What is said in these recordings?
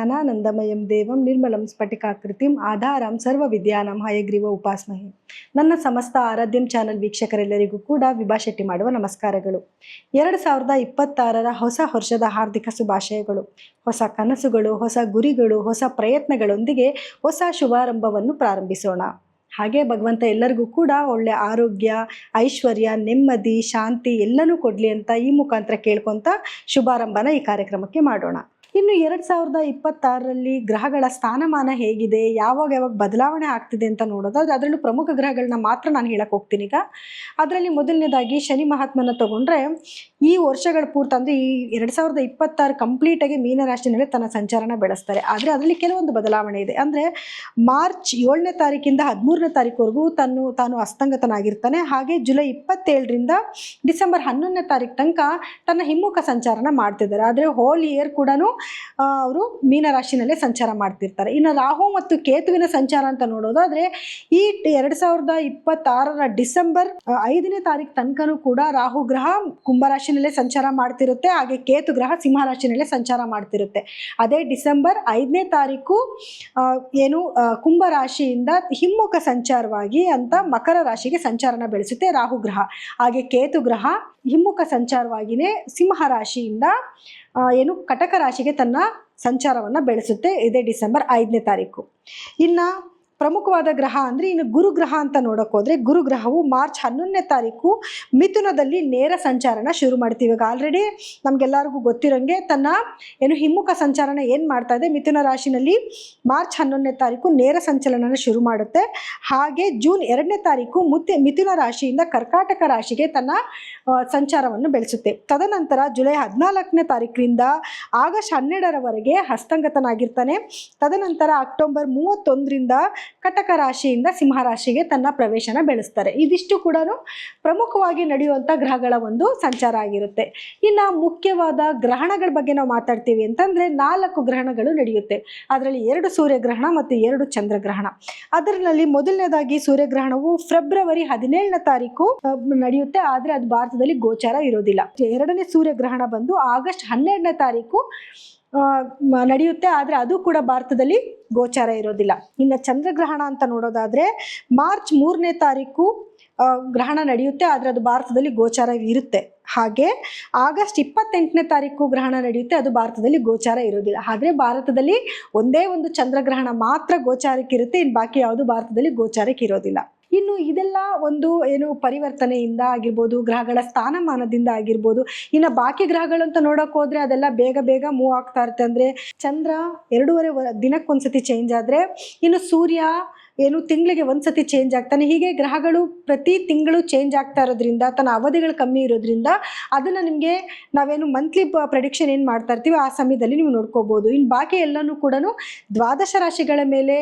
ಜ್ಞಾನಾನಂದಮಯಂ ದೇವಂ ನಿರ್ಮಲಂ ಸ್ಫಟಿಕಾಕೃತಿಂ ಆಧಾರಂ ಸರ್ವ ವಿದ್ಯಾನಂ ಹಯಗ್ರೀವ ಉಪಾಸ್ಮಹಿ. ನನ್ನ ಸಮಸ್ತ ಆರಾಧ್ಯಂ ಚಾನಲ್ ವೀಕ್ಷಕರೆಲ್ಲರಿಗೂ ಕೂಡ ವಿಭಾ ಶೆಟ್ಟಿ ಮಾಡುವ ನಮಸ್ಕಾರಗಳು. ಎರಡು ಸಾವಿರದ ಇಪ್ಪತ್ತಾರರ ಹೊಸ ವರ್ಷದ ಹಾರ್ದಿಕ ಶುಭಾಶಯಗಳು. ಹೊಸ ಕನಸುಗಳು, ಹೊಸ ಗುರಿಗಳು, ಹೊಸ ಪ್ರಯತ್ನಗಳೊಂದಿಗೆ ಹೊಸ ಶುಭಾರಂಭವನ್ನು ಪ್ರಾರಂಭಿಸೋಣ. ಹಾಗೆ ಭಗವಂತ ಎಲ್ಲರಿಗೂ ಕೂಡ ಒಳ್ಳೆ ಆರೋಗ್ಯ, ಐಶ್ವರ್ಯ, ನೆಮ್ಮದಿ, ಶಾಂತಿ ಎಲ್ಲನೂ ಕೊಡಲಿ ಅಂತ ಈ ಮುಖಾಂತರ ಕೇಳ್ಕೊತ ಶುಭಾರಂಭನ ಈ ಕಾರ್ಯಕ್ರಮಕ್ಕೆ ಮಾಡೋಣ. ಇನ್ನು ಎರಡು ಸಾವಿರದ ಇಪ್ಪತ್ತಾರರಲ್ಲಿ ಗ್ರಹಗಳ ಸ್ಥಾನಮಾನ ಹೇಗಿದೆ, ಯಾವಾಗ ಯಾವಾಗ ಬದಲಾವಣೆ ಆಗ್ತಿದೆ ಅಂತ ನೋಡೋದಾದ್ರೆ ಅದರಲ್ಲೂ ಪ್ರಮುಖ ಗ್ರಹಗಳನ್ನ ಮಾತ್ರ ನಾನು ಹೇಳಕ್ಕೆ ಹೋಗ್ತೀನಿ ಈಗ. ಅದರಲ್ಲಿ ಮೊದಲನೇದಾಗಿ ಶನಿ ಮಹಾತ್ಮನ ತಗೊಂಡ್ರೆ ಈ ವರ್ಷಗಳ ಪೂರ್ತಿ ಅಂದರೆ ಈ ಎರಡು ಸಾವಿರದ ಇಪ್ಪತ್ತಾರು ಕಂಪ್ಲೀಟಾಗಿ ಮೀನರಾಶಿನಲ್ಲಿ ತನ್ನ ಸಂಚಾರನ ಬೆಳೆಸ್ತಾರೆ. ಆದರೆ ಅದರಲ್ಲಿ ಕೆಲವೊಂದು ಬದಲಾವಣೆ ಇದೆ. ಅಂದರೆ ಮಾರ್ಚ್ ಏಳನೇ ತಾರೀಕಿಂದ ಹದಿಮೂರನೇ ತಾರೀಕುವರೆಗೂ ತಾನು ತಾನು ಅಸ್ತಂಗತನಾಗಿರ್ತಾನೆ. ಹಾಗೆ ಜುಲೈ ಇಪ್ಪತ್ತೇಳರಿಂದ ಡಿಸೆಂಬರ್ ಹನ್ನೊಂದನೇ ತಾರೀಕು ತನಕ ತನ್ನ ಹಿಮ್ಮುಖ ಸಂಚಾರನ ಮಾಡ್ತಿದ್ದಾರೆ. ಆದರೆ ಹೋಲ್ ಇಯರ್ ಕೂಡ ಅವರು ಮೀನರಾಶಿನಲ್ಲೇ ಸಂಚಾರ ಮಾಡ್ತಿರ್ತಾರೆ. ಇನ್ನು ರಾಹು ಮತ್ತು ಕೇತುವಿನ ಸಂಚಾರ ಅಂತ ನೋಡೋದಾದ್ರೆ ಈ ಎರಡು ಸಾವಿರದ ಇಪ್ಪತ್ತಾರರ ಡಿಸೆಂಬರ್ ಐದನೇ ತಾರೀಕು ತನಕನೂ ಕೂಡ ರಾಹು ಗ್ರಹ ಕುಂಭರಾಶಿನಲ್ಲೇ ಸಂಚಾರ ಮಾಡ್ತಿರುತ್ತೆ, ಹಾಗೆ ಕೇತು ಗ್ರಹ ಸಿಂಹ ರಾಶಿನಲ್ಲೇ ಸಂಚಾರ ಮಾಡ್ತಿರುತ್ತೆ. ಅದೇ ಡಿಸೆಂಬರ್ ಐದನೇ ತಾರೀಕು ಏನು ಕುಂಭ ರಾಶಿಯಿಂದ ಹಿಮ್ಮುಖ ಸಂಚಾರವಾಗಿ ಅಂತ ಮಕರ ರಾಶಿಗೆ ಸಂಚಾರನ ಬೆಳೆಸುತ್ತೆ ರಾಹು ಗ್ರಹ. ಹಾಗೆ ಕೇತು ಗ್ರಹ ಹಿಮ್ಮುಖ ಸಂಚಾರವಾಗಿಯೇ ಸಿಂಹ ರಾಶಿಯಿಂದ ಏನು ಕಟಕ ರಾಶಿಗೆ ತನ್ನ ಸಂಚಾರವನ್ನು ಬೆಳೆಸುತ್ತೆ ಇದೇ ಡಿಸೆಂಬರ್ ಐದನೇ ತಾರೀಕು. ಇನ್ನು ಪ್ರಮುಖವಾದ ಗ್ರಹ ಅಂದರೆ ಇನ್ನು ಗುರುಗ್ರಹ ಅಂತ ನೋಡೋಕೆ ಹೋದರೆ ಗುರುಗ್ರಹವು ಮಾರ್ಚ್ ಹನ್ನೊಂದನೇ ತಾರೀಕು ಮಿಥುನದಲ್ಲಿ ನೇರ ಸಂಚಾರನ ಶುರು ಮಾಡ್ತೀವಿ. ಈಗ ಆಲ್ರೆಡಿ ನಮಗೆಲ್ಲರಿಗೂ ಗೊತ್ತಿರೋಂಗೆ ತನ್ನ ಏನು ಹಿಮ್ಮುಖ ಸಂಚಾರನ ಏನು ಮಾಡ್ತಾ ಇದೆ? ಮಿಥುನ ರಾಶಿನಲ್ಲಿ ಮಾರ್ಚ್ ಹನ್ನೊಂದನೇ ತಾರೀಕು ನೇರ ಸಂಚಲನನ ಶುರು ಮಾಡುತ್ತೆ. ಹಾಗೆ ಜೂನ್ ಎರಡನೇ ತಾರೀಕು ಮುತ್ತೆ ಮಿಥುನ ರಾಶಿಯಿಂದ ಕರ್ಕಾಟಕ ರಾಶಿಗೆ ತನ್ನ ಸಂಚಾರವನ್ನು ಬೆಳೆಸುತ್ತೆ. ತದನಂತರ ಜುಲೈ ಹದಿನಾಲ್ಕನೇ ತಾರೀಕಿನಿಂದ ಆಗಸ್ಟ್ ಹನ್ನೆರಡರವರೆಗೆ ಹಸ್ತಂಗತನಾಗಿರ್ತಾನೆ. ತದನಂತರ ಅಕ್ಟೋಬರ್ ಮೂವತ್ತೊಂದರಿಂದ ಕಟಕ ರಾಶಿಯಿಂದ ಸಿಂಹ ರಾಶಿಗೆ ತನ್ನ ಪ್ರವೇಶನ ಬೆಳೆಸ್ತಾರೆ. ಇದಿಷ್ಟು ಕೂಡ ಪ್ರಮುಖವಾಗಿ ನಡೆಯುವಂಥ ಗ್ರಹಗಳ ಒಂದು ಸಂಚಾರ ಆಗಿರುತ್ತೆ. ಇನ್ನು ಮುಖ್ಯವಾದ ಗ್ರಹಣಗಳ ಬಗ್ಗೆ ನಾವು ಮಾತಾಡ್ತೀವಿ ಅಂತಂದರೆ ನಾಲ್ಕು ಗ್ರಹಣಗಳು ನಡೆಯುತ್ತೆ. ಅದರಲ್ಲಿ ಎರಡು ಸೂರ್ಯಗ್ರಹಣ ಮತ್ತು ಎರಡು ಚಂದ್ರಗ್ರಹಣ. ಅದರಲ್ಲಿ ಮೊದಲನೇದಾಗಿ ಸೂರ್ಯಗ್ರಹಣವು ಫೆಬ್ರವರಿ ಹದಿನೇಳನೇ ತಾರೀಕು ನಡೆಯುತ್ತೆ. ಆದರೆ ಅದು ಭಾರತದಲ್ಲಿ ಗೋಚಾರ ಇರೋದಿಲ್ಲ. ಎರಡನೇ ಸೂರ್ಯಗ್ರಹಣ ಬಂದು ಆಗಸ್ಟ್ ಹನ್ನೆರಡನೇ ತಾರೀಕು ನಡೆಯುತ್ತೆ, ಆದರೆ ಅದು ಕೂಡ ಭಾರತದಲ್ಲಿ ಗೋಚಾರ ಇರೋದಿಲ್ಲ. ಇನ್ನು ಚಂದ್ರಗ್ರಹಣ ಅಂತ ನೋಡೋದಾದರೆ ಮಾರ್ಚ್ ಮೂರನೇ ತಾರೀಕು ಗ್ರಹಣ ನಡೆಯುತ್ತೆ, ಆದರೆ ಅದು ಭಾರತದಲ್ಲಿ ಗೋಚಾರ ಇರುತ್ತೆ. ಹಾಗೆ ಆಗಸ್ಟ್ ಇಪ್ಪತ್ತೆಂಟನೇ ತಾರೀಕು ಗ್ರಹಣ ನಡೆಯುತ್ತೆ, ಅದು ಭಾರತದಲ್ಲಿ ಗೋಚಾರ ಇರೋದಿಲ್ಲ. ಆದರೆ ಭಾರತದಲ್ಲಿ ಒಂದೇ ಒಂದು ಚಂದ್ರಗ್ರಹಣ ಮಾತ್ರ ಗೋಚಾರಕ್ಕಿರುತ್ತೆ ಇನ್ನು ಬಾಕಿ ಯಾವುದು ಭಾರತದಲ್ಲಿ ಗೋಚಾರಕ್ಕೆ ಇರೋದಿಲ್ಲ. ಇನ್ನು ಇದೆಲ್ಲ ಒಂದು ಏನು ಪರಿವರ್ತನೆಯಿಂದ ಆಗಿರ್ಬೋದು, ಗ್ರಹಗಳ ಸ್ಥಾನಮಾನದಿಂದ ಆಗಿರ್ಬೋದು, ಇನ್ನು ಬಾಕಿ ಗ್ರಹಗಳು ಅಂತ ನೋಡೋಕೆ ಹೋದ್ರೆ ಅದೆಲ್ಲ ಬೇಗ ಬೇಗ ಮೂವ್ ಆಗ್ತಾ ಇರುತ್ತೆ. ಅಂದರೆ ಚಂದ್ರ ಎರಡೂವರೆ ದಿನಕ್ಕೊಂದ್ಸತಿ ಚೇಂಜ್ ಆದರೆ ಇನ್ನು ಸೂರ್ಯ ಏನು ತಿಂಗಳಿಗೆ ಒಂದ್ಸತಿ ಚೇಂಜ್ ಆಗ್ತಾನೆ. ಹೀಗೆ ಗ್ರಹಗಳು ಪ್ರತಿ ತಿಂಗಳು ಚೇಂಜ್ ಆಗ್ತಾ ಇರೋದ್ರಿಂದ, ತನ್ನ ಅವಧಿಗಳು ಕಮ್ಮಿ ಇರೋದ್ರಿಂದ ಅದನ್ನು ನಿಮಗೆ ನಾವೇನು ಮಂತ್ಲಿ ಪ್ರೆಡಿಕ್ಷನ್ ಏನು ಮಾಡ್ತಾ ಇರ್ತೀವಿ ಆ ಸಮಯದಲ್ಲಿ ನೀವು ನೋಡ್ಕೋಬೋದು. ಇನ್ನು ಬಾಕಿ ಎಲ್ಲನೂ ಕೂಡ ದ್ವಾದಶ ರಾಶಿಗಳ ಮೇಲೆ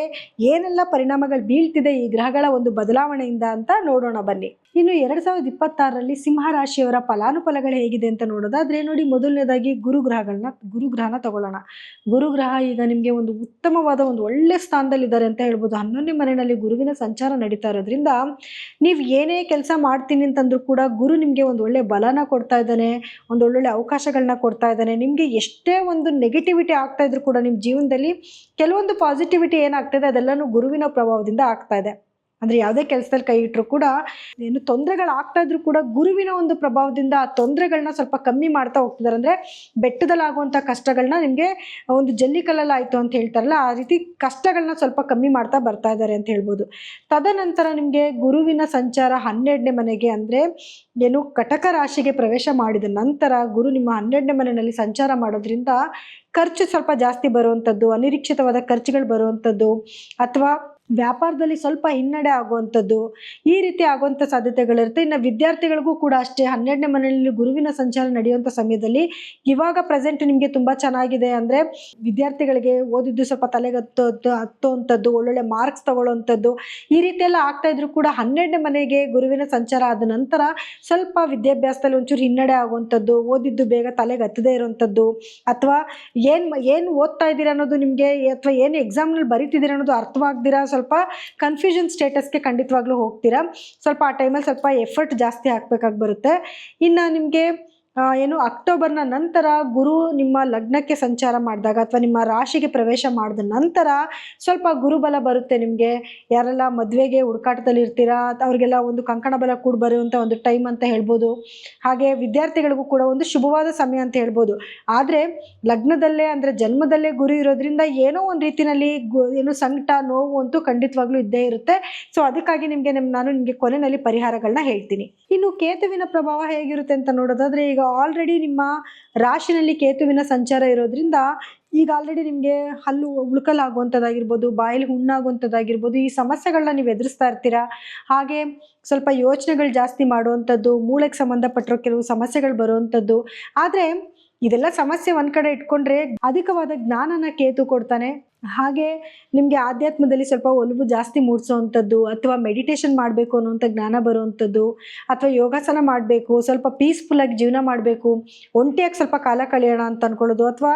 ಏನೆಲ್ಲ ಪರಿಣಾಮಗಳು ಬೀಳ್ತಿದೆ ಈ ಗ್ರಹಗಳ ಒಂದು ಬದಲಾವಣೆಯಿಂದ ಅಂತ ನೋಡೋಣ ಬನ್ನಿ. ಇನ್ನು ಎರಡು ಸಾವಿರದ ಇಪ್ಪತ್ತಾರರಲ್ಲಿ ಸಿಂಹ ರಾಶಿಯವರ ಫಲಾನುಫಲಗಳು ಹೇಗಿದೆ ಅಂತ ನೋಡೋದಾದ್ರೆ ನೋಡಿ ಮೊದಲನೇದಾಗಿ ಗುರುಗ್ರಹಗಳನ್ನ, ಗುರುಗ್ರಹನ ತಗೊಳ್ಳೋಣ. ಗುರುಗ್ರಹ ಈಗ ನಿಮಗೆ ಒಂದು ಉತ್ತಮವಾದ ಒಂದು ಒಳ್ಳೆ ಸ್ಥಾನದಲ್ಲಿದ್ದಾರೆ ಅಂತ ಹೇಳ್ಬೋದು. ಹನ್ನೊಂದನೇ ಮನೆಯಲ್ಲಿ ಗುರುವಿನ ಸಂಚಾರ ನಡೀತಾ ಇರೋದ್ರಿಂದ ನೀವು ಏನೇ ಕೆಲಸ ಮಾಡ್ತೀನಿ ಅಂತಂದ್ರೂ ಕೂಡ ಗುರು ನಿಮಗೆ ಒಂದು ಒಳ್ಳೆ ಬಲನ ಕೊಡ್ತಾ ಇದ್ದಾನೆ, ಒಂದು ಒಳ್ಳೊಳ್ಳೆ ಅವಕಾಶಗಳನ್ನ ಕೊಡ್ತಾ ಇದ್ದಾನೆ. ನಿಮಗೆ ಎಷ್ಟೇ ಒಂದು ನೆಗೆಟಿವಿಟಿ ಆಗ್ತಾ ಇದ್ರು ಕೂಡ ನಿಮ್ಮ ಜೀವನದಲ್ಲಿ ಕೆಲವೊಂದು ಪಾಸಿಟಿವಿಟಿ ಏನಾಗ್ತದೆ ಅದೆಲ್ಲನೂ ಗುರುವಿನ ಪ್ರಭಾವದಿಂದ ಆಗ್ತಾ ಇದೆ. ಅಂದರೆ ಯಾವುದೇ ಕೆಲಸದಲ್ಲಿ ಕೈ ಇಟ್ಟರು ಕೂಡ ಏನು ತೊಂದರೆಗಳು ಆಗ್ತಾ ಇದ್ರೂ ಕೂಡ ಗುರುವಿನ ಒಂದು ಪ್ರಭಾವದಿಂದ ಆ ತೊಂದರೆಗಳನ್ನ ಸ್ವಲ್ಪ ಕಮ್ಮಿ ಮಾಡ್ತಾ ಹೋಗ್ತಿದ್ದಾರೆ ಅಂದರೆ ಬೆಟ್ಟದಲ್ಲಾಗುವಂಥ ಕಷ್ಟಗಳನ್ನ ನಿಮಗೆ ಒಂದು ಜಲ್ಲಿಕಲ್ಲಲ್ಲಿ ಆಯಿತು ಅಂತ ಹೇಳ್ತಾರಲ್ಲ, ಆ ರೀತಿ ಕಷ್ಟಗಳನ್ನ ಸ್ವಲ್ಪ ಕಮ್ಮಿ ಮಾಡ್ತಾ ಬರ್ತಾ ಇದ್ದಾರೆ ಅಂತ ಹೇಳ್ಬೋದು. ತದನಂತರ ನಿಮಗೆ ಗುರುವಿನ ಸಂಚಾರ ಹನ್ನೆರಡನೇ ಮನೆಗೆ ಅಂದರೆ ಏನು ಕಟಕ ರಾಶಿಗೆ ಪ್ರವೇಶ ಮಾಡಿದ ನಂತರ ಗುರು ನಿಮ್ಮ ಹನ್ನೆರಡನೇ ಮನೆಯಲ್ಲಿ ಸಂಚಾರ ಮಾಡೋದ್ರಿಂದ ಖರ್ಚು ಸ್ವಲ್ಪ ಜಾಸ್ತಿ ಬರುವಂಥದ್ದು ಅನಿರೀಕ್ಷಿತವಾದ ಖರ್ಚುಗಳು ಬರುವಂಥದ್ದು ಅಥವಾ ವ್ಯಾಪಾರದಲ್ಲಿ ಸ್ವಲ್ಪ ಹಿನ್ನಡೆ ಆಗುವಂಥದ್ದು, ಈ ರೀತಿ ಆಗುವಂಥ ಸಾಧ್ಯತೆಗಳಿರುತ್ತೆ. ಇನ್ನು ವಿದ್ಯಾರ್ಥಿಗಳಿಗೂ ಕೂಡ ಅಷ್ಟೇ, ಹನ್ನೆರಡನೇ ಮನೆಯಲ್ಲಿ ಗುರುವಿನ ಸಂಚಾರ ನಡೆಯುವಂಥ ಸಮಯದಲ್ಲಿ ಇವಾಗ ಪ್ರೆಸೆಂಟ್ ನಿಮಗೆ ತುಂಬ ಚೆನ್ನಾಗಿದೆ ಅಂದರೆ ವಿದ್ಯಾರ್ಥಿಗಳಿಗೆ ಓದಿದ್ದು ಸ್ವಲ್ಪ ತಲೆಗೆ ಹತ್ತೋ ಹತ್ತುವಂಥದ್ದು, ಒಳ್ಳೊಳ್ಳೆ ಮಾರ್ಕ್ಸ್ ತಗೊಳ್ಳುವಂಥದ್ದು, ಈ ರೀತಿ ಎಲ್ಲ ಆಗ್ತಾ ಇದ್ರು ಕೂಡ ಹನ್ನೆರಡನೇ ಮನೆಗೆ ಗುರುವಿನ ಸಂಚಾರ ಆದ ನಂತರ ಸ್ವಲ್ಪ ವಿದ್ಯಾಭ್ಯಾಸದಲ್ಲಿ ಒಂಚೂರು ಹಿನ್ನಡೆ ಆಗುವಂಥದ್ದು, ಓದಿದ್ದು ಬೇಗ ತಲೆಗೆ ಹತ್ತದೇ ಇರುವಂಥದ್ದು, ಅಥವಾ ಏನು ಏನು ಓದ್ತಾ ಇದ್ದೀರಾ ಅನ್ನೋದು ನಿಮಗೆ, ಅಥವಾ ಏನು ಎಕ್ಸಾಮ್ನಲ್ಲಿ ಬರೀತಿದ್ದೀರಾ ಅನ್ನೋದು ಅರ್ಥವಾಗ್ದಿರಾ? ಸ್ವಲ್ಪ ಕನ್ಫ್ಯೂಷನ್ ಸ್ಟೇಟಸ್ಗೆ ಖಂಡಿತವಾಗ್ಲೂ ಹೋಗ್ತೀರಾ. ಸ್ವಲ್ಪ ಆ ಟೈಮಲ್ಲಿ ಸ್ವಲ್ಪ ಎಫರ್ಟ್ ಜಾಸ್ತಿ ಹಾಕ್ಬೇಕಾಗಿ ಬರುತ್ತೆ. ಇನ್ನು ನಿಮಗೆ ಏನು, ಅಕ್ಟೋಬರ್ನ ನಂತರ ಗುರು ನಿಮ್ಮ ಲಗ್ನಕ್ಕೆ ಸಂಚಾರ ಮಾಡಿದಾಗ ಅಥವಾ ನಿಮ್ಮ ರಾಶಿಗೆ ಪ್ರವೇಶ ಮಾಡಿದ ನಂತರ ಸ್ವಲ್ಪ ಗುರುಬಲ ಬರುತ್ತೆ ನಿಮಗೆ. ಯಾರೆಲ್ಲ ಮದುವೆಗೆ ಹುಡುಕಾಟದಲ್ಲಿ ಇರ್ತೀರಾ, ಅವರಿಗೆಲ್ಲ ಒಂದು ಕಂಕಣ ಬಲ ಕೂಡ ಬರುವಂಥ ಒಂದು ಟೈಮ್ ಅಂತ ಹೇಳ್ಬೋದು. ಹಾಗೆ ವಿದ್ಯಾರ್ಥಿಗಳಿಗೂ ಕೂಡ ಒಂದು ಶುಭವಾದ ಸಮಯ ಅಂತ ಹೇಳ್ಬೋದು. ಆದರೆ ಲಗ್ನದಲ್ಲೇ ಅಂದರೆ ಜನ್ಮದಲ್ಲೇ ಗುರು ಇರೋದ್ರಿಂದ ಏನೋ ಒಂದು ರೀತಿಯಲ್ಲಿ ಗು, ಏನು ಸಂಕಟ, ನೋವು ಅಂತೂ ಖಂಡಿತವಾಗ್ಲೂ ಇದ್ದೇ ಇರುತ್ತೆ. ಸೊ ಅದಕ್ಕಾಗಿ ನಿಮಗೆ ನಿಮ್, ನಾನು ನಿಮಗೆ ಕೊನೆಯಲ್ಲಿ ಪರಿಹಾರಗಳನ್ನ ಹೇಳ್ತೀನಿ. ಇನ್ನು ಕೇತುವಿನ ಪ್ರಭಾವ ಹೇಗಿರುತ್ತೆ ಅಂತ ನೋಡೋದಾದ್ರೆ ಈಗ ಆಲ್ರೆಡಿ ನಿಮ್ಮ ರಾಶಿನಲ್ಲಿ ಕೇತುವಿನ ಸಂಚಾರ ಇರೋದ್ರಿಂದ ಈಗ ಆಲ್ರೆಡಿ ನಿಮಗೆ ಹಲ್ಲು ಉಳುಕಲಾಗುವಂಥದ್ದಾಗಿರ್ಬೋದು ಬಾಯಲ್ಲಿ ಹುಣ್ಣಾಗುವಂಥದ್ದಾಗಿರ್ಬೋದು ಈ ಸಮಸ್ಯೆಗಳನ್ನ ನೀವು ಎದುರಿಸ್ತಾ ಇರ್ತೀರಾ? ಹಾಗೆ ಸ್ವಲ್ಪ ಯೋಚನೆಗಳು ಜಾಸ್ತಿ ಮಾಡುವಂಥದ್ದು ಮೂಳೆಗೆ ಸಂಬಂಧಪಟ್ಟಿರೋ ಕೆಲವು ಸಮಸ್ಯೆಗಳು ಬರುವಂಥದ್ದು ಆದರೆ ಇದೆಲ್ಲ ಸಮಸ್ಯೆ ಒಂದು ಕಡೆ ಇಟ್ಕೊಂಡ್ರೆ ಅಧಿಕವಾದ ಜ್ಞಾನನ ಕೇತು ಕೊಡ್ತಾನೆ. ಹಾಗೆ ನಿಮಗೆ ಆಧ್ಯಾತ್ಮದಲ್ಲಿ ಸ್ವಲ್ಪ ಒಲವು ಜಾಸ್ತಿ ಮೂಡಿಸೋವಂಥದ್ದು ಅಥವಾ ಮೆಡಿಟೇಷನ್ ಮಾಡಬೇಕು ಅನ್ನೋವಂಥ ಜ್ಞಾನ ಬರುವಂಥದ್ದು ಅಥವಾ ಯೋಗಾಸನ ಮಾಡಬೇಕು, ಸ್ವಲ್ಪ ಪೀಸ್ಫುಲ್ಲಾಗಿ ಜೀವನ ಮಾಡಬೇಕು, ಒಂಟಿಯಾಗಿ ಸ್ವಲ್ಪ ಕಾಲ ಕಳೆಯೋಣ ಅಂತ ಅಂದ್ಕೊಳ್ಳೋದು ಅಥವಾ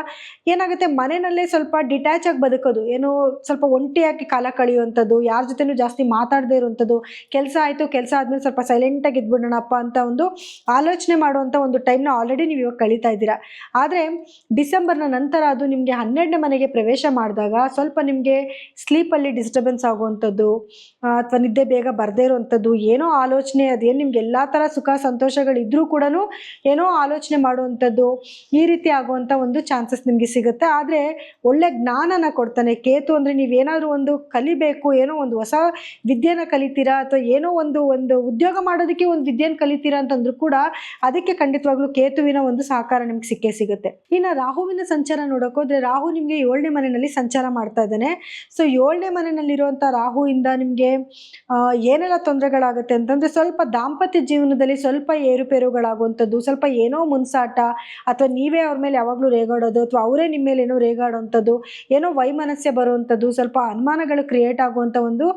ಏನಾಗುತ್ತೆ ಮನೆಯಲ್ಲೇ ಸ್ವಲ್ಪ ಡಿಟ್ಯಾಚ್ ಆಗಿ ಬದುಕೋದು, ಏನೋ ಸ್ವಲ್ಪ ಒಂಟಿಯಾಗಿ ಕಾಲ ಕಳೆಯುವಂಥದ್ದು, ಯಾರ ಜೊತೆನೂ ಜಾಸ್ತಿ ಮಾತಾಡದೇ ಇರುವಂಥದ್ದು, ಕೆಲಸ ಆಯಿತು, ಕೆಲಸ ಆದಮೇಲೆ ಸ್ವಲ್ಪ ಸೈಲೆಂಟಾಗಿ ಇದ್ಬಿಡೋಣಪ್ಪ ಅಂತ ಒಂದು ಆಲೋಚನೆ ಮಾಡುವಂಥ ಒಂದು ಟೈಮ್ನ ಆಲ್ರೆಡಿ ನೀವು ಇವಾಗ ಕಳೀತಾ ಇದ್ದೀರಾ. ಆದರೆ ಡಿಸೆಂಬರ್ನ ನಂತರ ಅದು ನಿಮಗೆ ಹನ್ನೆರಡನೇ ಮನೆಗೆ ಪ್ರವೇಶ ಮಾಡಿದಾಗ ಸ್ವಲ್ಪ ನಿಮಗೆ ಸ್ಲೀಪಲ್ಲಿ ಡಿಸ್ಟರ್ಬೆನ್ಸ್ ಆಗುವಂಥದ್ದು ಅಥವಾ ನಿದ್ದೆ ಬೇಗ ಬರದೇ ಇರುವಂಥದ್ದು, ಏನೋ ಆಲೋಚನೆ, ಅದೇನು ನಿಮ್ಗೆ ಎಲ್ಲ ಥರ ಸುಖ ಸಂತೋಷಗಳಿದ್ರೂ ಕೂಡ ಏನೋ ಆಲೋಚನೆ ಮಾಡುವಂಥದ್ದು ಈ ರೀತಿ ಆಗುವಂಥ ಒಂದು ಚಾನ್ಸಸ್ ನಿಮಗೆ ಸಿಗುತ್ತೆ. ಆದರೆ ಒಳ್ಳೆ ಜ್ಞಾನನ ಕೊಡ್ತಾನೆ. ಕೇತು ಅಂದರೆ ನೀವೇನಾದರೂ ಒಂದು ಕಲಿಬೇಕು, ಏನೋ ಒಂದು ಹೊಸ ವಿದ್ಯೆನ ಕಲಿತೀರಾ, ಅಥವಾ ಏನೋ ಒಂದು ಒಂದು ಉದ್ಯೋಗ ಮಾಡೋದಕ್ಕೆ ಒಂದು ವಿದ್ಯೆನ ಕಲಿತೀರಾ ಅಂತಂದ್ರೂ ಕೂಡ ಅದಕ್ಕೆ ಖಂಡಿತವಾಗ್ಲೂ ಕೇತುವಿನ ಒಂದು ಸಹಕಾರ ನಿಮ್ಗೆ ಸಿಕ್ಕೇ ಸಿಗುತ್ತೆ. ಇನ್ನು ರಾಹುವಿನ ಸಂಚಾರ ನೋಡೋಕೋದ್ರೆ ರಾಹು ನಿಮಗೆ ಏಳನೇ ಮನೆಯಲ್ಲಿ ಸಂಚಾರ ಮಾಡ್ತಾ ಇದ್ದಾನೆ. ಸೊ ಏಳನೇ ಮನೆಯಲ್ಲಿರುವಂಥ ರಾಹುವಿಂದ ನಿಮಗೆ ಏನೆಲ್ಲ ತೊಂದರೆಗಳಾಗುತ್ತೆ ಅಂತಂದರೆ ಸ್ವಲ್ಪ ದಾಂಪತ್ಯ ಜೀವನದಲ್ಲಿ ಸ್ವಲ್ಪ ಏರುಪೇರುಗಳಾಗುವಂಥದ್ದು, ಸ್ವಲ್ಪ ಏನೋ ಮುನ್ಸಾಟ, ಅಥವಾ ನೀವೇ ಅವ್ರ ಮೇಲೆ ಯಾವಾಗಲೂ ರೇಗಾಡೋದು, ಅಥವಾ ಅವರೇ ನಿಮ್ಮ ಮೇಲೆ ಏನೋ ರೇಗಾಡೋವಂಥದ್ದು ಏನೋ ವೈಮನಸ್ಯ ಬರುವಂಥದ್ದು, ಸ್ವಲ್ಪ ಅನುಮಾನಗಳು ಕ್ರಿಯೇಟ್ ಆಗುವಂಥ ಒಂದು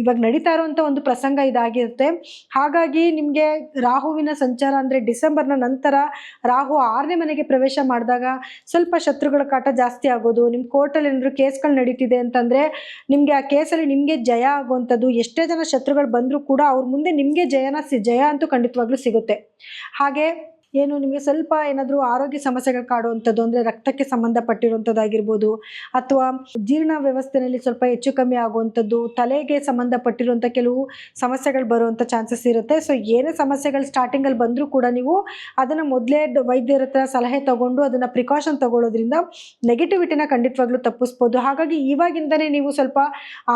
ಇವಾಗ ನಡೀತಾ ಇರುವಂಥ ಒಂದು ಪ್ರಸಂಗ ಇದಾಗಿರುತ್ತೆ. ಹಾಗಾಗಿ ನಿಮಗೆ ರಾಹುವಿನ ಸಂಚಾರ ಅಂದರೆ ಡಿಸೆಂಬರ್ನ ನಂತರ ರಾಹು ಆರನೇ ಮನೆಗೆ ಪ್ರವೇಶ ಮಾಡಿದಾಗ ಸ್ವಲ್ಪ ಶತ್ರುಗಳ ಕಾಟ ಜಾಸ್ತಿ ಆಗೋದು ನಿಮ್ಮ ಕೋರ್ಟಲ್ಲಿ ಏನಾದರೂ ಕೇಸ್ಗಳು ನಡೀತಿದೆ ಅಂತಂದರೆ ನಿಮಗೆ ಆ ಕೇಸಲ್ಲಿ ನಿಮಗೆ ಜಯ ಆಗುವಂಥದ್ದು, ಎಷ್ಟೇ ಜನ ಶತ್ರುಗಳು ಬಂದರೂ ಕೂಡ ಅವ್ರ ಮುಂದೆ ನಿಮಗೆ ಜಯನ ಜಯ ಅಂತೂ ಖಂಡಿತವಾಗ್ಲೂ ಸಿಗುತ್ತೆ. ಹಾಗೆ ಏನು ನಿಮಗೆ ಸ್ವಲ್ಪ ಏನಾದರೂ ಆರೋಗ್ಯ ಸಮಸ್ಯೆಗಳು ಕಾಡುವಂಥದ್ದು ಅಂದರೆ ರಕ್ತಕ್ಕೆ ಸಂಬಂಧಪಟ್ಟಿರುವಂಥದ್ದಾಗಿರ್ಬೋದು, ಅಥವಾ ಜೀರ್ಣ ವ್ಯವಸ್ಥೆಯಲ್ಲಿ ಸ್ವಲ್ಪ ಹೆಚ್ಚು ಕಮ್ಮಿ ಆಗುವಂಥದ್ದು, ತಲೆಗೆ ಸಂಬಂಧಪಟ್ಟಿರುವಂಥ ಕೆಲವು ಸಮಸ್ಯೆಗಳು ಬರುವಂಥ ಚಾನ್ಸಸ್ ಇರುತ್ತೆ. ಸೊ ಏನೇ ಸಮಸ್ಯೆಗಳು ಸ್ಟಾರ್ಟಿಂಗಲ್ಲಿ ಬಂದರೂ ಕೂಡ ನೀವು ಅದನ್ನು ಮೊದಲೇ ವೈದ್ಯರ ಹತ್ರ ಸಲಹೆ ತಗೊಂಡು ಅದನ್ನು ಪ್ರಿಕಾಷನ್ ತಗೊಳ್ಳೋದ್ರಿಂದ ನೆಗೆಟಿವಿಟಿನ ಖಂಡಿತವಾಗ್ಲೂ ತಪ್ಪಿಸ್ಬೋದು. ಹಾಗಾಗಿ ಇವಾಗಿಂದನೇ ನೀವು ಸ್ವಲ್ಪ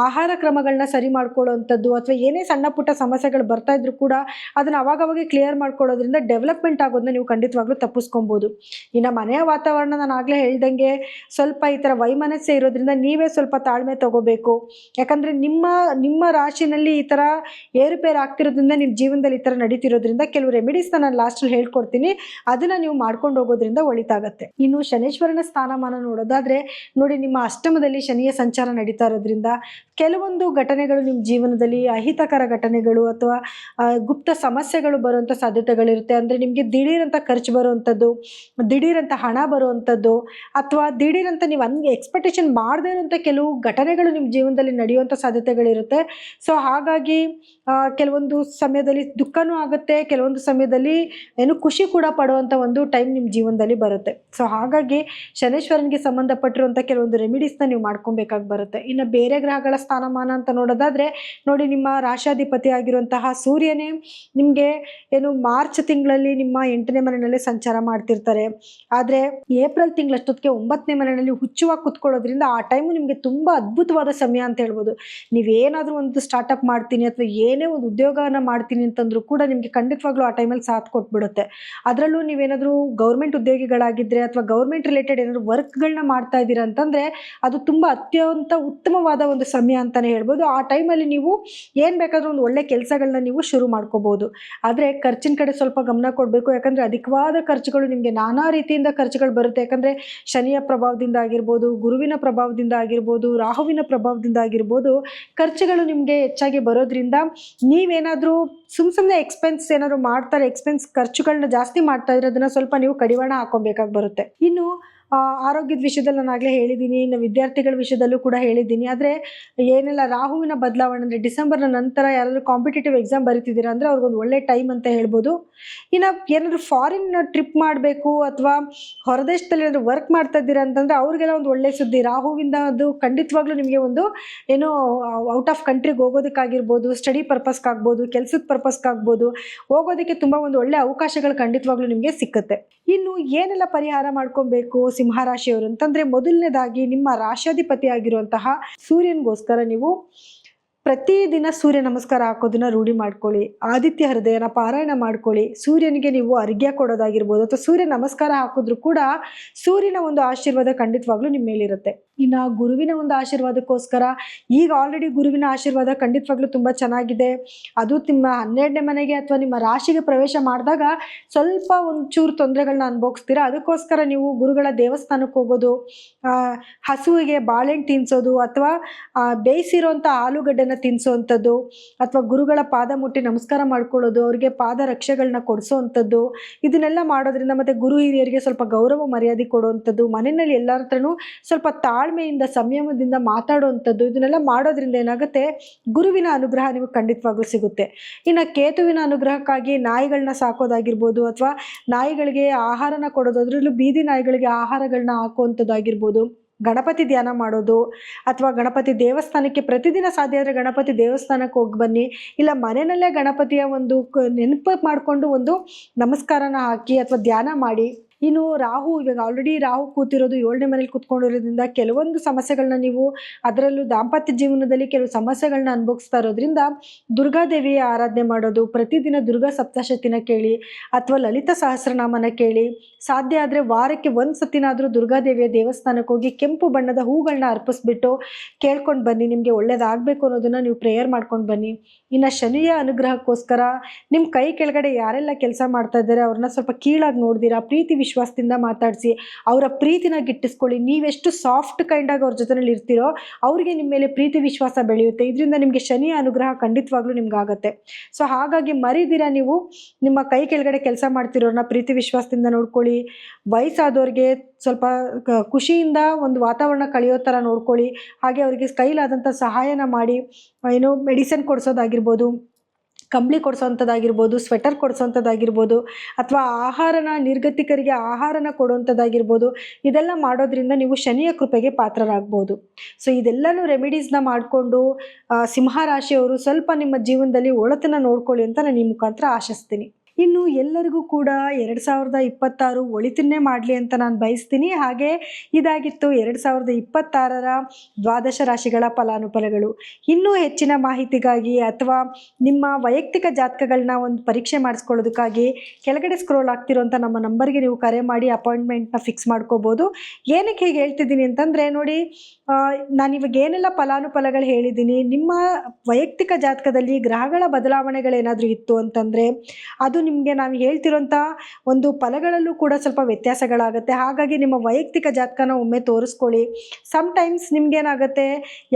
ಆಹಾರ ಕ್ರಮಗಳನ್ನ ಸರಿ ಮಾಡ್ಕೊಳ್ಳೋವಂಥದ್ದು, ಅಥವಾ ಏನೇ ಸಣ್ಣ ಪುಟ್ಟ ಸಮಸ್ಯೆಗಳು ಬರ್ತಾ ಇದ್ರೂ ಕೂಡ ಅದನ್ನು ಅವಾಗವಾಗ ಕ್ಲಿಯರ್ ಮಾಡ್ಕೊಳ್ಳೋದ್ರಿಂದ ಡೆವಲಪ್ಮೆಂಟ್ ಆಗೋದನ್ನ ನೀವು ಖಂಡಿತವಾಗ್ಲೂ ತಪ್ಪಿಸ್ಕೊಬೋದು. ಇನ್ನು ಮನೆಯ ವಾತಾವರಣ ನಾನು ಆಗಲೇ ಹೇಳ್ದಂಗೆ ಸ್ವಲ್ಪ ಈ ಥರ ವೈಮನಸ್ಸೆ ಇರೋದ್ರಿಂದ ನೀವೇ ಸ್ವಲ್ಪ ತಾಳ್ಮೆ ತಗೋಬೇಕು. ಯಾಕಂದರೆ ನಿಮ್ಮ ನಿಮ್ಮ ರಾಶಿನಲ್ಲಿ ಈ ಥರ ಏರುಪೇರು ಆಗ್ತಿರೋದ್ರಿಂದ ನಿಮ್ಮ ಜೀವನದಲ್ಲಿ ಈ ಥರ ನಡೀತಿರೋದ್ರಿಂದ ಕೆಲವು ರೆಮಿಡೀಸ್ನ ನಾನು ಲಾಸ್ಟಲ್ಲಿ ಹೇಳ್ಕೊಡ್ತೀನಿ. ಅದನ್ನು ನೀವು ಮಾಡ್ಕೊಂಡು ಹೋಗೋದ್ರಿಂದ ಒಳಿತಾಗತ್ತೆ. ಇನ್ನು ಶನೇಶ್ವರನ ಸ್ಥಾನಮಾನ ನೋಡೋದಾದರೆ ನೋಡಿ ನಿಮ್ಮ ಅಷ್ಟಮದಲ್ಲಿ ಶನಿಯ ಸಂಚಾರ ನಡೀತಾ ಇರೋದ್ರಿಂದ ಕೆಲವೊಂದು ಘಟನೆಗಳು ನಿಮ್ಮ ಜೀವನದಲ್ಲಿ ಅಹಿತಕರ ಘಟನೆಗಳು ಅಥವಾ ಗುಪ್ತ ಸಮಸ್ಯೆಗಳು ಬರುವಂಥ ಸಾಧ್ಯತೆಗಳಿರುತ್ತೆ. ಅಂದರೆ ನಿಮಗೆ ದಿಢೀರಂತ ಖರ್ಚು ಬರುವಂಥದ್ದು, ದಿಢೀರಂತ ಹಣ ಬರುವಂಥದ್ದು, ಅಥವಾ ದಿಢೀರಂತ ನೀವು ಹಂಗೆ ಎಕ್ಸ್ಪೆಕ್ಟೇಷನ್ ಮಾಡದೇ ಇರುವಂಥ ಕೆಲವು ಘಟನೆಗಳು ನಿಮ್ಮ ಜೀವನದಲ್ಲಿ ನಡೆಯುವಂಥ ಸಾಧ್ಯತೆಗಳಿರುತ್ತೆ. ಸೊ ಹಾಗಾಗಿ ಕೆಲವೊಂದು ಸಮಯದಲ್ಲಿ ದುಃಖನೂ ಆಗುತ್ತೆ, ಕೆಲವೊಂದು ಸಮಯದಲ್ಲಿ ಏನು ಖುಷಿ ಕೂಡ ಪಡುವಂಥ ಒಂದು ಟೈಮ್ ನಿಮ್ಮ ಜೀವನದಲ್ಲಿ ಬರುತ್ತೆ. ಸೊ ಹಾಗಾಗಿ ಶನೇಶ್ವರನಿಗೆ ಸಂಬಂಧಪಟ್ಟಿರುವಂಥ ಕೆಲವೊಂದು ರೆಮಿಡೀಸ್ನ ನೀವು ಮಾಡ್ಕೊಬೇಕಾಗಿ ಬರುತ್ತೆ. ಇನ್ನು ಬೇರೆ ಗ್ರಹಗಳ ಸ್ಥಾನಮಾನ ಅಂತ ನೋಡೋದಾದರೆ, ನೋಡಿ ನಿಮ್ಮ ರಾಶಾಧಿಪತಿ ಆಗಿರುವಂತಹ ಸೂರ್ಯನೇ ನಿಮಗೆ ಏನು ಮಾರ್ಚ್ ತಿಂಗಳಲ್ಲಿ ನಿಮ್ಮ ಎಂಟನೇ ಮನೆಯಲ್ಲಿ ಸಂಚಾರ ಮಾಡ್ತಿರ್ತಾರೆ. ಆದರೆ ಏಪ್ರಿಲ್ ತಿಂಗಳಷ್ಟೊತ್ತಿಗೆ ಒಂಬತ್ತನೇ ಮನೆಯಲ್ಲಿ ಹುಚ್ಚುವಾಗಿ ಕುತ್ಕೊಳ್ಳೋದ್ರಿಂದ ಆ ಟೈಮು ನಿಮಗೆ ತುಂಬ ಅದ್ಭುತವಾದ ಸಮಯ ಅಂತ ಹೇಳ್ಬೋದು. ನೀವೇನಾದರೂ ಒಂದು ಸ್ಟಾರ್ಟಪ್ ಮಾಡ್ತೀನಿ ಅಥವಾ ಒಂದು ಉದ್ಯೋಗನ ಮಾಡ್ತೀನಿ ಅಂತಂದ್ರೂ ಕೂಡ ನಿಮಗೆ ಖಂಡಿತವಾಗ್ಲೂ ಆ ಟೈಮಲ್ಲಿ ಸಾಥ್ ಕೊಟ್ಬಿಡುತ್ತೆ. ಅದರಲ್ಲೂ ನೀವೇನಾದರೂ ಗೌರ್ಮೆಂಟ್ ಉದ್ಯೋಗಿಗಳಾಗಿದ್ದರೆ ಅಥವಾ ಗೌರ್ಮೆಂಟ್ ರಿಲೇಟೆಡ್ ಏನಾದರೂ ವರ್ಕ್ಗಳನ್ನ ಮಾಡ್ತಾ ಇದ್ದೀರಾ ಅಂತಂದರೆ ಅದು ತುಂಬ ಅತ್ಯಂತ ಉತ್ತಮವಾದ ಒಂದು ಸಮಯ ಅಂತಲೇ ಹೇಳ್ಬೋದು. ಆ ಟೈಮಲ್ಲಿ ನೀವು ಏನು ಬೇಕಾದರೂ ಒಂದು ಒಳ್ಳೆ ಕೆಲಸಗಳನ್ನ ನೀವು ಶುರು ಮಾಡ್ಕೋಬೋದು. ಆದರೆ ಖರ್ಚಿನ ಕಡೆ ಸ್ವಲ್ಪ ಗಮನ ಕೊಡಬೇಕು. ಯಾಕಂದರೆ ಅಧಿಕವಾದ ಖರ್ಚುಗಳು ನಿಮಗೆ ನಾನಾ ರೀತಿಯಿಂದ ಖರ್ಚುಗಳು ಬರುತ್ತೆ. ಯಾಕಂದರೆ ಶನಿಯ ಪ್ರಭಾವದಿಂದ ಆಗಿರ್ಬೋದು, ಗುರುವಿನ ಪ್ರಭಾವದಿಂದ ಆಗಿರ್ಬೋದು, ರಾಹುವಿನ ಪ್ರಭಾವದಿಂದ ಆಗಿರ್ಬೋದು, ಖರ್ಚುಗಳು ನಿಮಗೆ ಹೆಚ್ಚಾಗಿ ಬರೋದ್ರಿಂದ ನೀವೇನಾದರೂ ಸುಮ್ ಸುಮ್ಮನೆ ಎಕ್ಸ್ಪೆನ್ಸ್ ಏನಾದರೂ ಮಾಡ್ತಾರೆ ಎಕ್ಸ್ಪೆನ್ಸ್ ಖರ್ಚುಗಳನ್ನ ಜಾಸ್ತಿ ಮಾಡ್ತಾ ಇದ್ರೆ ಅದನ್ನ ಸ್ವಲ್ಪ ನೀವು ಕಡಿವಾಣ ಹಾಕೊಬೇಕಾಗಿ ಬರುತ್ತೆ. ಇನ್ನು ಆರೋಗ್ಯದ ವಿಷಯದಲ್ಲಿ ನಾನು ಆಗಲೇ ಹೇಳಿದ್ದೀನಿ, ಇನ್ನು ವಿದ್ಯಾರ್ಥಿಗಳ ವಿಷಯದಲ್ಲೂ ಕೂಡ ಹೇಳಿದ್ದೀನಿ. ಆದರೆ ಏನೆಲ್ಲ, ರಾಹುವಿನ ಬದಲಾವಣೆ ಅಂದರೆ ಡಿಸೆಂಬರ್ನ ನಂತರ ಯಾರಾದರೂ ಕಾಂಪಿಟೇಟಿವ್ ಎಕ್ಸಾಮ್ ಬರೀತಿದ್ದೀರಾ ಅಂದರೆ ಅವ್ರಿಗೊಂದು ಒಳ್ಳೆ ಟೈಮ್ ಅಂತ ಹೇಳ್ಬೋದು. ಇನ್ನು ಏನಾದರೂ ಫಾರಿನ್ ಟ್ರಿಪ್ ಮಾಡಬೇಕು ಅಥವಾ ಹೊರದೇಶದಲ್ಲಿ ಏನಾದರೂ ವರ್ಕ್ ಮಾಡ್ತಾ ಇದ್ದೀರಾ ಅಂತಂದರೆ ಅವ್ರಿಗೆಲ್ಲ ಒಂದು ಒಳ್ಳೆ ಸುದ್ದಿ. ರಾಹುವಿಂದ ಅದು ಖಂಡಿತವಾಗ್ಲೂ ನಿಮಗೆ ಒಂದು ಏನೋ ಔಟ್ ಆಫ್ ಕಂಟ್ರಿಗೆ ಹೋಗೋದಕ್ಕಾಗಿರ್ಬೋದು ಸ್ಟಡಿ ಪರ್ಪಸ್ಗಾಗ್ಬೋದು ಕೆಲಸದ ಪರ್ಪಸ್ಗಾಗ್ಬೋದು ಹೋಗೋದಕ್ಕೆ ತುಂಬ ಒಂದು ಒಳ್ಳೆ ಅವಕಾಶಗಳು ಖಂಡಿತವಾಗ್ಲೂ ನಿಮಗೆ ಸಿಕ್ಕುತ್ತೆ. ಇನ್ನು ಏನೆಲ್ಲ ಪರಿಹಾರ ಮಾಡ್ಕೊಬೇಕು ಸಿಂಹರಾಶಿಯವರು ಅಂತಂದರೆ ಮೊದಲನೇದಾಗಿ ನಿಮ್ಮ ರಾಶಾಧಿಪತಿ ಆಗಿರುವಂತಹ ಸೂರ್ಯನಿಗೋಸ್ಕರ ನೀವು ಪ್ರತಿದಿನ ಸೂರ್ಯ ನಮಸ್ಕಾರ ಹಾಕೋದನ್ನ ರೂಢಿ ಮಾಡ್ಕೊಳ್ಳಿ. ಆದಿತ್ಯ ಹೃದಯನ ಪಾರಾಯಣ ಮಾಡ್ಕೊಳ್ಳಿ. ಸೂರ್ಯನಿಗೆ ನೀವು ಅರ್ಘ್ಯ ಕೊಡೋದಾಗಿರ್ಬೋದು ಅಥವಾ ಸೂರ್ಯ ನಮಸ್ಕಾರ ಹಾಕಿದ್ರು ಕೂಡ ಸೂರ್ಯನ ಒಂದು ಆಶೀರ್ವಾದ ಖಂಡಿತವಾಗ್ಲೂ ನಿಮ್ಮ ಮೇಲಿರುತ್ತೆ. ಇನ್ನು ಗುರುವಿನ ಒಂದು ಆಶೀರ್ವಾದಕ್ಕೋಸ್ಕರ ಈಗ ಆಲ್ರೆಡಿ ಗುರುವಿನ ಆಶೀರ್ವಾದ ಖಂಡಿತವಾಗ್ಲೂ ತುಂಬ ಚೆನ್ನಾಗಿದೆ. ಅದು ನಿಮ್ಮ ಹನ್ನೆರಡನೇ ಮನೆಗೆ ಅಥವಾ ನಿಮ್ಮ ರಾಶಿಗೆ ಪ್ರವೇಶ ಮಾಡಿದಾಗ ಸ್ವಲ್ಪ ಒಂಚೂರು ತೊಂದರೆಗಳನ್ನ ಅನುಭವಿಸ್ತೀರಾ? ಅದಕ್ಕೋಸ್ಕರ ನೀವು ಗುರುಗಳ ದೇವಸ್ಥಾನಕ್ಕೆ ಹೋಗೋದು ಹಸುವಿಗೆ ಬಾಳೆಹಣ್ಣು ತಿನ್ನಿಸೋದು ಅಥವಾ ಬೇಯಿಸಿರೋಂಥ ಆಲೂಗಡ್ಡೆನ ತಿನ್ನಿಸೋವಂಥದ್ದು ಅಥವಾ ಗುರುಗಳ ಪಾದ ಮುಟ್ಟಿ ನಮಸ್ಕಾರ ಮಾಡ್ಕೊಳ್ಳೋದು, ಅವ್ರಿಗೆ ಪಾದ ರಕ್ಷೆಗಳನ್ನ ಕೊಡಿಸೋವಂಥದ್ದು ಇದನ್ನೆಲ್ಲ ಮಾಡೋದ್ರಿಂದ ಮತ್ತು ಗುರು ಹಿರಿಯರಿಗೆ ಸ್ವಲ್ಪ ಗೌರವ ಮರ್ಯಾದೆ ಕೊಡುವಂಥದ್ದು ಮನೆಯಲ್ಲಿ ಎಲ್ಲರ ಹತ್ರನೂ ಸ್ವಲ್ಪ ತಾಳ್ಮೆಯಿಂದ, ಸಂಯಮದಿಂದ ಮಾತಾಡುವಂಥದ್ದು, ಇದನ್ನೆಲ್ಲ ಮಾಡೋದ್ರಿಂದ ಏನಾಗುತ್ತೆ? ಗುರುವಿನ ಅನುಗ್ರಹ ನಿಮಗೆ ಖಂಡಿತವಾಗ್ಲೂ ಸಿಗುತ್ತೆ. ಇನ್ನು ಕೇತುವಿನ ಅನುಗ್ರಹಕ್ಕಾಗಿ ನಾಯಿಗಳನ್ನ ಸಾಕೋದಾಗಿರ್ಬೋದು ಅಥವಾ ನಾಯಿಗಳಿಗೆ ಆಹಾರನ ಕೊಡೋದು, ಅದರಲ್ಲೂ ಬೀದಿ ನಾಯಿಗಳಿಗೆ ಆಹಾರಗಳನ್ನ ಹಾಕುವಂಥದ್ದಾಗಿರ್ಬೋದು. ಗಣಪತಿ ಧ್ಯಾನ ಮಾಡೋದು ಅಥವಾ ಗಣಪತಿ ದೇವಸ್ಥಾನಕ್ಕೆ ಪ್ರತಿದಿನ ಸಾಧ್ಯ ಆದರೆ ಗಣಪತಿ ದೇವಸ್ಥಾನಕ್ಕೆ ಹೋಗಿ ಬನ್ನಿ. ಇಲ್ಲ ಮನೆಯಲ್ಲೇ ಗಣಪತಿಯ ಒಂದು ನೆನಪು ಮಾಡಿಕೊಂಡು ಒಂದು ನಮಸ್ಕಾರನ ಹಾಕಿ ಅಥವಾ ಧ್ಯಾನ ಮಾಡಿ. ಇನ್ನು ರಾಹು, ಇವಾಗ ಆಲ್ರೆಡಿ ರಾಹು ಕೂತಿರೋದು ಏಳನೇ ಮನೇಲಿ ಕೂತ್ಕೊಂಡಿರೋದ್ರಿಂದ ಕೆಲವೊಂದು ಸಮಸ್ಯೆಗಳನ್ನ ನೀವು ಅದರಲ್ಲೂ ದಾಂಪತ್ಯ ಜೀವನದಲ್ಲಿ ಕೆಲವು ಸಮಸ್ಯೆಗಳನ್ನ ಅನುಭವಿಸ್ತಾ ಇರೋದ್ರಿಂದ ದುರ್ಗಾದೇವಿಯ ಆರಾಧನೆ ಮಾಡೋದು, ಪ್ರತಿದಿನ ದುರ್ಗಾ ಸಪ್ತಶತಿನ ಕೇಳಿ ಅಥವಾ ಲಲಿತ ಸಹಸ್ರನಾಮನ ಕೇಳಿ, ಸಾಧ್ಯ ಆದರೆ ವಾರಕ್ಕೆ ಒಂದು ಸತಿನಾದರೂ ದುರ್ಗಾದೇವಿಯ ದೇವಸ್ಥಾನಕ್ಕೆ ಹೋಗಿ ಕೆಂಪು ಬಣ್ಣದ ಹೂಗಳನ್ನ ಅರ್ಪಿಸ್ಬಿಟ್ಟು ಕೇಳ್ಕೊಂಡು ಬನ್ನಿ, ನಿಮಗೆ ಒಳ್ಳೇದಾಗಬೇಕು ಅನ್ನೋದನ್ನು ನೀವು ಪ್ರೇಯರ್ ಮಾಡ್ಕೊಂಡು ಬನ್ನಿ. ಇನ್ನು ಶನಿಯ ಅನುಗ್ರಹಕ್ಕೋಸ್ಕರ ನಿಮ್ಮ ಕೈ ಕೆಳಗಡೆ ಯಾರೆಲ್ಲ ಕೆಲಸ ಮಾಡ್ತಾ ಇದ್ದಾರೆ ಅವ್ರನ್ನ ಸ್ವಲ್ಪ ಕೀಳಾಗಿ ನೋಡಿದಿರಾ, ಪ್ರೀತಿ ವಿಶ್ವಾಸದಿಂದ ಮಾತಾಡಿಸಿ, ಅವರ ಪ್ರೀತಿನ ಗಿಟ್ಟಿಸ್ಕೊಳ್ಳಿ. ನೀವೆಷ್ಟು ಸಾಫ್ಟ್ ಕೈಂಡಾಗಿ ಅವ್ರ ಜೊತೆನಲ್ಲಿ ಇರ್ತೀರೋ, ಅವರಿಗೆ ನಿಮ್ಮ ಮೇಲೆ ಪ್ರೀತಿ ವಿಶ್ವಾಸ ಬೆಳೆಯುತ್ತೆ. ಇದರಿಂದ ನಿಮಗೆ ಶನಿಯ ಅನುಗ್ರಹ ಖಂಡಿತವಾಗ್ಲೂ ನಿಮ್ಗಾಗತ್ತೆ. ಸೊ ಹಾಗಾಗಿ ಮರಿದಿರ ನೀವು, ನಿಮ್ಮ ಕೈ ಕೆಳಗಡೆ ಕೆಲಸ ಮಾಡ್ತಿರೋರನ್ನ ಪ್ರೀತಿ ವಿಶ್ವಾಸದಿಂದ ನೋಡ್ಕೊಳ್ಳಿ. ವಯಸ್ಸಾದವ್ರಿಗೆ ಸ್ವಲ್ಪ ಖುಷಿಯಿಂದ ಒಂದು ವಾತಾವರಣ ಕಳೆಯೋ ಥರ ನೋಡ್ಕೊಳ್ಳಿ. ಹಾಗೆ ಅವರಿಗೆ ಕೈಲಾದಂಥ ಸಹಾಯನ ಮಾಡಿ, ಏನು ಮೆಡಿಸನ್ ಕೊಡಿಸೋದಾಗಿರ್ಬೋದು. ಕಂಬಳಿ ಕೊಡಿಸೋವಂಥದ್ದಾಗಿರ್ಬೋದು ಸ್ವೆಟರ್ ಕೊಡಿಸೋವಂಥದ್ದಾಗಿರ್ಬೋದು ಅಥವಾ ಆಹಾರನ ನಿರ್ಗತಿಕರಿಗೆ ಆಹಾರನ ಕೊಡುವಂಥದ್ದಾಗಿರ್ಬೋದು ಇದೆಲ್ಲ ಮಾಡೋದ್ರಿಂದ ನೀವು ಶನಿಯ ಕೃಪೆಗೆ ಪಾತ್ರರಾಗ್ಬೋದು. ಸೊ ಇದೆಲ್ಲನೂ ರೆಮಿಡೀಸ್ನ ಮಾಡಿಕೊಂಡು ಸಿಂಹರಾಶಿಯವರು ಸ್ವಲ್ಪ ನಿಮ್ಮ ಜೀವನದಲ್ಲಿ ಒಳತನ ನೋಡ್ಕೊಳ್ಳಿ ಅಂತ ನಾನು ಈ ಮುಖಾಂತರ ಆಶಿಸ್ತೀನಿ. ಇನ್ನು ಎಲ್ಲರಿಗೂ ಕೂಡ ಎರಡು ಸಾವಿರದ ಇಪ್ಪತ್ತಾರು ಒಳಿತನ್ನೇ ಮಾಡಲಿ ಅಂತ ನಾನು ಬಯಸ್ತೀನಿ. ಹಾಗೆ ಇದಾಗಿತ್ತು ಎರಡು ಸಾವಿರದ ಇಪ್ಪತ್ತಾರರ ದ್ವಾದಶ ರಾಶಿಗಳ ಫಲಾನುಫಲಗಳು. ಇನ್ನೂ ಹೆಚ್ಚಿನ ಮಾಹಿತಿಗಾಗಿ ಅಥವಾ ನಿಮ್ಮ ವೈಯಕ್ತಿಕ ಜಾತಕಗಳನ್ನ ಒಂದು ಪರೀಕ್ಷೆ ಮಾಡಿಸ್ಕೊಳ್ಳೋದಕ್ಕಾಗಿ ಕೆಳಗಡೆ ಸ್ಕ್ರೋಲ್ ಆಗ್ತಿರೋಂಥ ನಮ್ಮ ನಂಬರ್ಗೆ ನೀವು ಕರೆ ಮಾಡಿ ಅಪಾಯಿಂಟ್ಮೆಂಟ್ನ ಫಿಕ್ಸ್ ಮಾಡ್ಕೋಬೋದು. ಏನಕ್ಕೆ ಹೀಗೆ ಹೇಳ್ತಿದ್ದೀನಿ ಅಂತಂದರೆ ನೋಡಿ ನಾನು ಇವಾಗ ಏನೆಲ್ಲ ಫಲಾನುಫಲಗಳು ಹೇಳಿದ್ದೀನಿ. ನಿಮ್ಮ ವೈಯಕ್ತಿಕ ಜಾತಕದಲ್ಲಿ ಗ್ರಹಗಳ ಬದಲಾವಣೆಗಳೇನಾದರೂ ಇತ್ತು ಅಂತಂದರೆ, ಅದು ನಿಮಗೆ ನಾನು ಹೇಳ್ತಿರೋಂಥ ಒಂದು ಫಲಗಳಲ್ಲೂ ಕೂಡ ಸ್ವಲ್ಪ ವ್ಯತ್ಯಾಸಗಳಾಗುತ್ತೆ. ಹಾಗಾಗಿ ನಿಮ್ಮ ವೈಯಕ್ತಿಕ ಜಾತಕನ ಒಮ್ಮೆ ತೋರಿಸ್ಕೊಳ್ಳಿ. ಸಮ್ಟೈಮ್ಸ್ ನಿಮಗೇನಾಗುತ್ತೆ,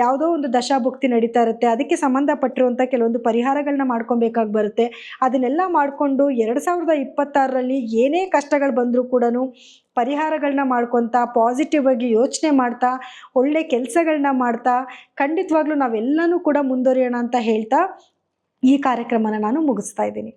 ಯಾವುದೋ ಒಂದು ದಶಾಭುಕ್ತಿ ನಡೀತಾ ಇರುತ್ತೆ, ಅದಕ್ಕೆ ಸಂಬಂಧಪಟ್ಟಿರುವಂಥ ಕೆಲವೊಂದು ಪರಿಹಾರಗಳನ್ನ ಮಾಡ್ಕೊಬೇಕಾಗಿ ಬರುತ್ತೆ. ಅದನ್ನೆಲ್ಲ ಮಾಡಿಕೊಂಡು ಎರಡು ಸಾವಿರದ ಇಪ್ಪತ್ತಾರರಲ್ಲಿ ಏನೇ ಕಷ್ಟಗಳು ಬಂದರೂ ಕೂಡ ಪರಿಹಾರಗಳನ್ನ ಮಾಡ್ಕೊತಾ ಪಾಸಿಟಿವ್ ಆಗಿ ಯೋಚನೆ ಮಾಡ್ತಾ, ಒಳ್ಳೆ ಕೆಲಸಗಳನ್ನ ಮಾಡ್ತಾ, ಖಂಡಿತವಾಗ್ಲೂ ನಾವೆಲ್ಲನೂ ಕೂಡ ಮುಂದುವರಿಯೋಣ ಅಂತ ಹೇಳ್ತಾ ಈ ಕಾರ್ಯಕ್ರಮನ ನಾನು ಮುಗಿಸ್ತಾ ಇದ್ದೀನಿ.